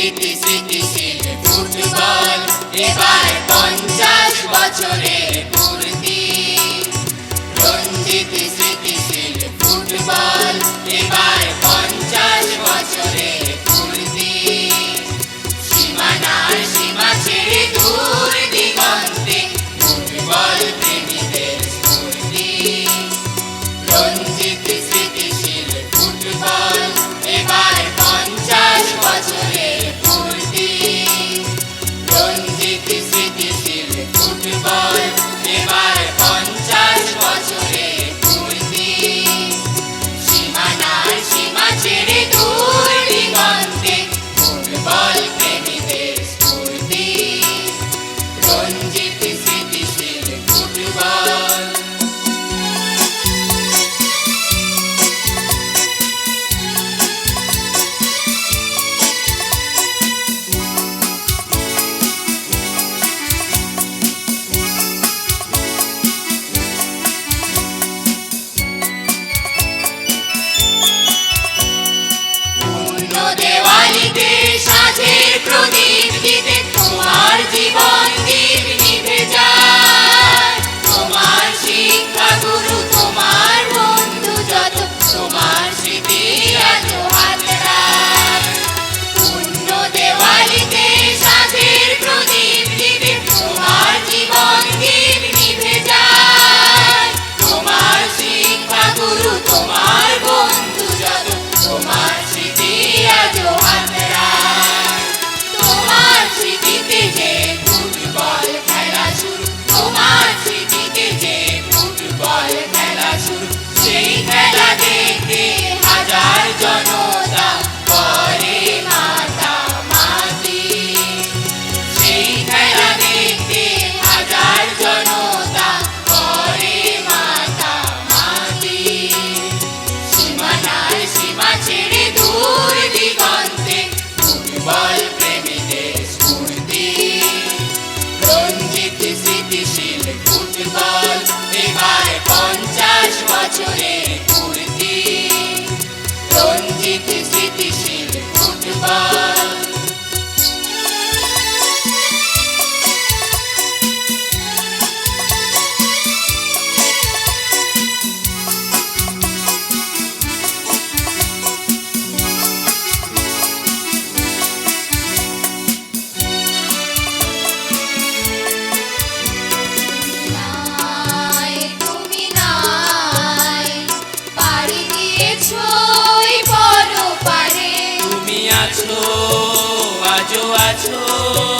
City city football এবার পঞ্চাশ বছরের পূর্তি। রঞ্জিত স্মৃতিশীল ফুটবল এবার পঞ্চাশ বছরের Oh